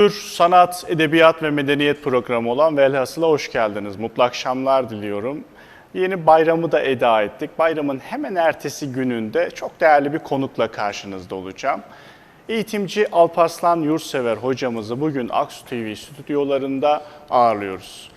Kültür, sanat, edebiyat ve medeniyet programı olan Velhasıl'a hoş geldiniz. Mutlu akşamlar diliyorum. Yeni bayramı da eda ettik. Bayramın hemen ertesi gününde çok değerli bir konukla karşınızda olacağım. Eğitimci Alparslan Yurtsever hocamızı bugün Aksu TV stüdyolarında ağırlıyoruz.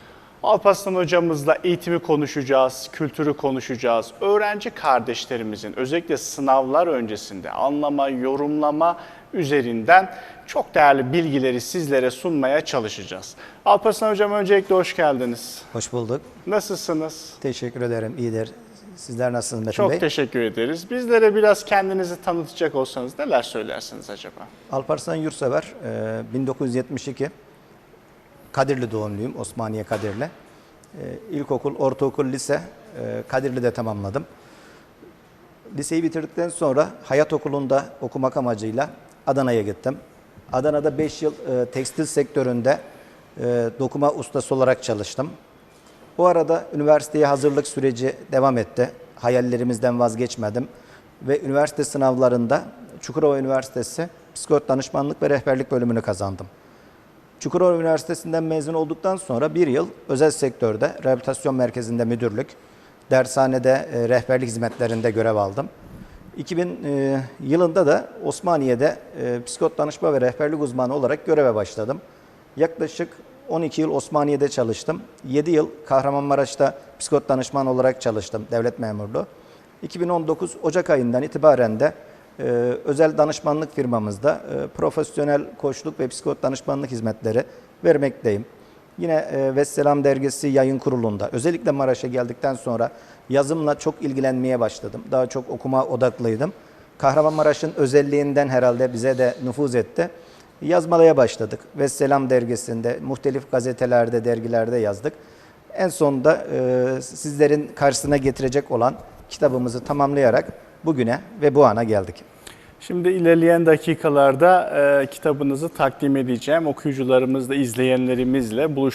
Alparslan hocamızla eğitimi konuşacağız, kültürü konuşacağız. Öğrenci kardeşlerimizin özellikle sınavlar öncesinde anlama, yorumlama üzerinden çok değerli bilgileri sizlere sunmaya çalışacağız. Alparslan hocam öncelikle hoş geldiniz. Hoş bulduk. Nasılsınız? Teşekkür ederim. İyidir. Sizler nasılsınız Metin Çok Bey? teşekkür ederiz. Bizlere biraz kendinizi tanıtacak olsanız neler söylersiniz acaba? Alparslan Yurtsever, e, 1972 Kadirli doğumluyum, Osmaniye Kadirli. E, İlkokul, ortaokul, lise e, Kadirli'de tamamladım. Liseyi bitirdikten sonra Hayat Okulu'nda okumak amacıyla Adana'ya gittim. Adana'da 5 yıl e, tekstil sektöründe dokuma ustası olarak çalıştım. Bu arada üniversiteye hazırlık süreci devam etti. Hayallerimizden vazgeçmedim. Ve üniversite sınavlarında Çukurova Üniversitesi Psikolog Danışmanlık ve Rehberlik bölümünü kazandım. Çukurova Üniversitesi'nden mezun olduktan sonra bir yıl özel sektörde rehabilitasyon merkezinde müdürlük, dershanede e, rehberlik hizmetlerinde görev aldım. 2000 e, yılında da Osmaniye'de e, psikolog danışma ve rehberlik uzmanı olarak göreve başladım. Yaklaşık 12 yıl Osmaniye'de çalıştım. 7 yıl Kahramanmaraş'ta psikolog danışman olarak çalıştım, devlet memurluğu. 2019 Ocak ayından itibaren de e, özel danışmanlık firmamızda e, profesyonel koçluk ve psikolog danışmanlık hizmetleri vermekteyim. Yine e, Vesselam Dergisi yayın kurulunda özellikle Maraş'a geldikten sonra yazımla çok ilgilenmeye başladım. Daha çok okuma odaklıydım. Kahramanmaraş'ın özelliğinden herhalde bize de nüfuz etti. Yazmaya başladık. Vesselam Dergisi'nde, muhtelif gazetelerde, dergilerde yazdık. En sonunda e, sizlerin karşısına getirecek olan kitabımızı tamamlayarak bugüne ve bu ana geldik. Şimdi ilerleyen dakikalarda e, kitabınızı takdim edeceğim. Okuyucularımızla, izleyenlerimizle buluşturacağım.